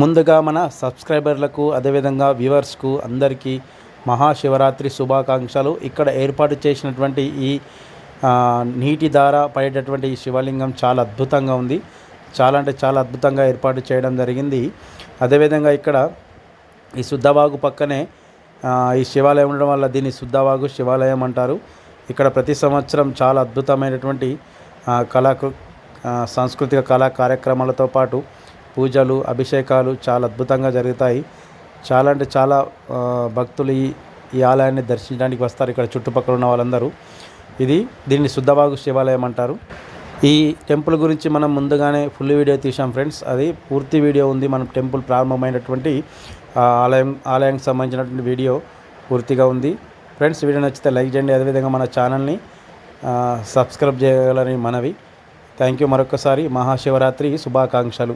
ముందుగా మన సబ్స్క్రైబర్లకు అదేవిధంగా వ్యూవర్స్కు అందరికీ మహాశివరాత్రి శుభాకాంక్షలు. ఇక్కడ ఏర్పాటు చేసినటువంటి ఈ నీటి ధార పడేటటువంటి ఈ శివలింగం చాలా అద్భుతంగా ఉంది. చాలా అంటే చాలా అద్భుతంగా ఏర్పాటు చేయడం జరిగింది. అదేవిధంగా ఇక్కడ ఈ శుద్ధవాగు పక్కనే ఈ శివాలయం ఉండడం వల్ల దీన్ని శుద్ధవాగు శివాలయం అంటారు. ఇక్కడ ప్రతి సంవత్సరం చాలా అద్భుతమైనటువంటి కళాకృ కళా సాంస్కృతిక కళా కార్యక్రమాలతో పాటు పూజలు అభిషేకాలు చాలా అద్భుతంగా జరుగుతాయి. చాలా అంటే చాలా భక్తులు ఈ ఈ ఆలయాన్ని దర్శించడానికి వస్తారు ఇక్కడ చుట్టుపక్కల ఉన్న వాళ్ళందరూ. ఇది దీన్ని శుద్ధవాగు శివాలయం అంటారు. ఈ టెంపుల్ గురించి మనం ముందుగానే ఫుల్ వీడియో తీసాం ఫ్రెండ్స్. అది పూర్తి వీడియో ఉంది. మనం టెంపుల్ ప్రారంభమైనటువంటి ఆలయం ఆలయానికి సంబంధించినటువంటి వీడియో పూర్తిగా ఉంది. ఫ్రెండ్స్ వీడియో నచ్చితే లైక్ చేయండి. అదేవిధంగా మన ఛానల్ని సబ్స్క్రైబ్ చేయగలని మనవి. Thank you. మరొకసారి మహాశివరాత్రి శుభాకాంక్షలు.